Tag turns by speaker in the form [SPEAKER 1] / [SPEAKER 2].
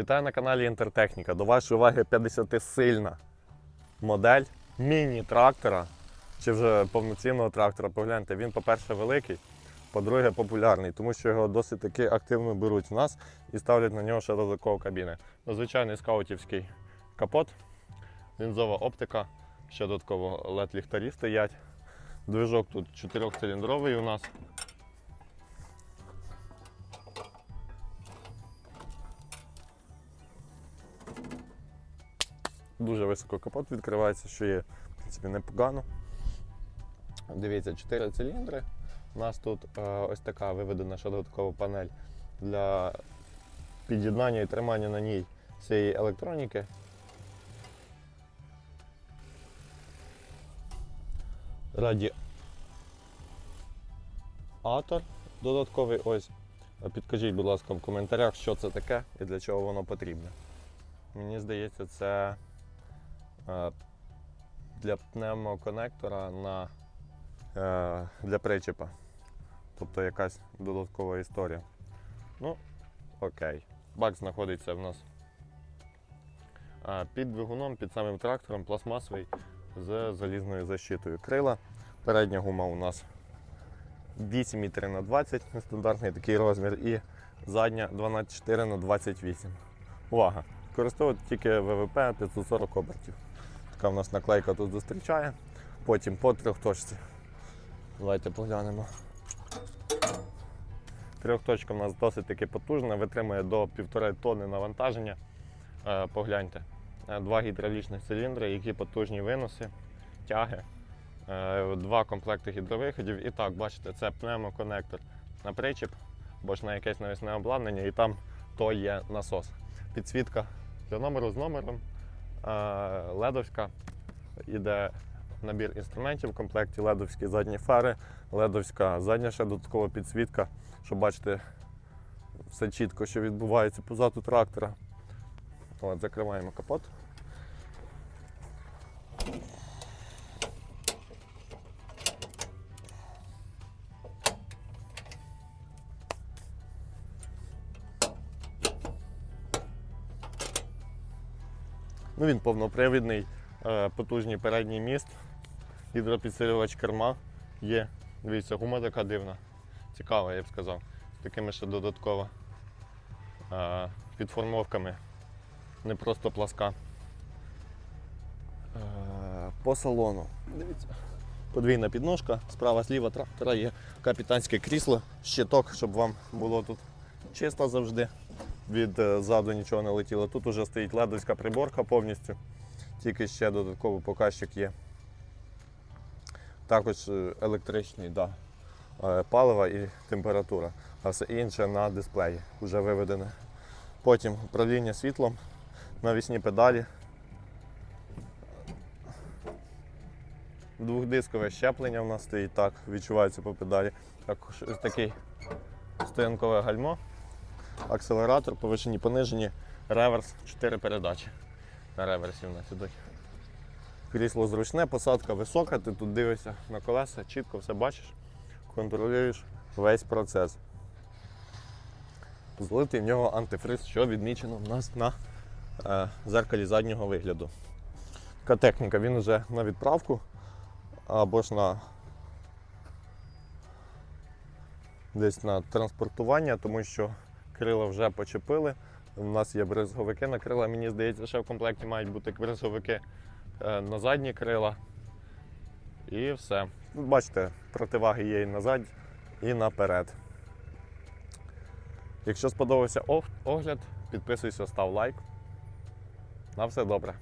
[SPEAKER 1] Вітаю на каналі Інтертехніка. До вашої уваги 50-сильна модель міні-трактора чи вже повноцінного трактора. Погляньте, він, по-перше, великий, по-друге, популярний, тому що його досить таки активно беруть в нас і ставлять на нього ще додатково кабіни. Ну, Звичайний скаутівський капот, лінзова оптика, ще додатково LED-ліхтарі стоять. Движок тут 4-циліндровий у нас. Дуже високо капот відкривається, що є в принципі непогано. Дивіться, 4 циліндри. У нас тут е, ось така виведена ще додаткова панель для під'єднання і тримання на ній цієї електроніки. Радіатор додатковий ось. Підкажіть, будь ласка, в коментарях, що це таке і для чого воно потрібне. Мені здається, це для пневмоконектора на, е, для причепа. Тобто якась додаткова історія. Ну, окей. Бак знаходиться в нас е, під двигуном, під самим трактором, пластмасовий з залізною защитою. Крила. Передня гума у нас 8,3 на 20 нестандартний такий розмір, і задня 12,4 на 28. Увага! Використовувати тільки ВВП 540 обертів. Така в нас наклейка тут зустрічає. Потім по трьохточці. Давайте поглянемо. Трьохточка в нас досить таки потужна, витримує до 1,5 тонни навантаження. Е, Погляньте. Е, Два гідравлічних циліндри, які потужні виноси, тяги, Е, два комплекти гідровиходів. І так, бачите, це пневмоконектор на причіп, бо ж на якесь навісне обладнання, і там то є насос. Підсвітка для номеру з номером, ледовська, іде набір інструментів в комплекті, ледовські задні фари, ледовська задня ще додаткова підсвітка, щоб бачити все чітко, що відбувається позаду трактора. От, закриваємо капот. Ну, він повнопривідний, е, потужний передній міст, гідропідсилювач керма є. Дивіться, гума така дивна. Цікава, я б сказав. З такими ще додатково е, підформовками. Не просто пласка. Е, По салону. Дивіться. Подвійна підножка, справа зліва трактора є капітанське крісло, щиток, щоб вам було тут чисто завжди від е, ззаду нічого не летіло. Тут вже стоїть ледовська приборка повністю, тільки ще додатковий показчик є. Також е, електричний да, е, паливо і температура, а все інше на дисплеї вже виведене. Потім управління світлом, навісні педалі. Двохдискове щеплення у нас стоїть, так, відчувається по педалі. Також такий стоянкове гальмо акселератор, повишені, понижені, реверс, 4 передачі. На реверсі в нас ідуть. Крісло зручне, посадка висока, ти тут дивишся на колеса, чітко все бачиш, контролюєш весь процес. Злитий в нього антифриз, що відмічено в нас на е, зеркалі заднього вигляду. Така техніка, він вже на відправку або ж на десь на транспортування, тому що крила вже почепили. У нас є бризговики на крила. Мені здається, ще в комплекті мають бути бризговики е, на задні крила. І все. Ну, Бачите, противаги є і назад, і наперед. Якщо сподобався огляд, підписуйся, став лайк. На все добре.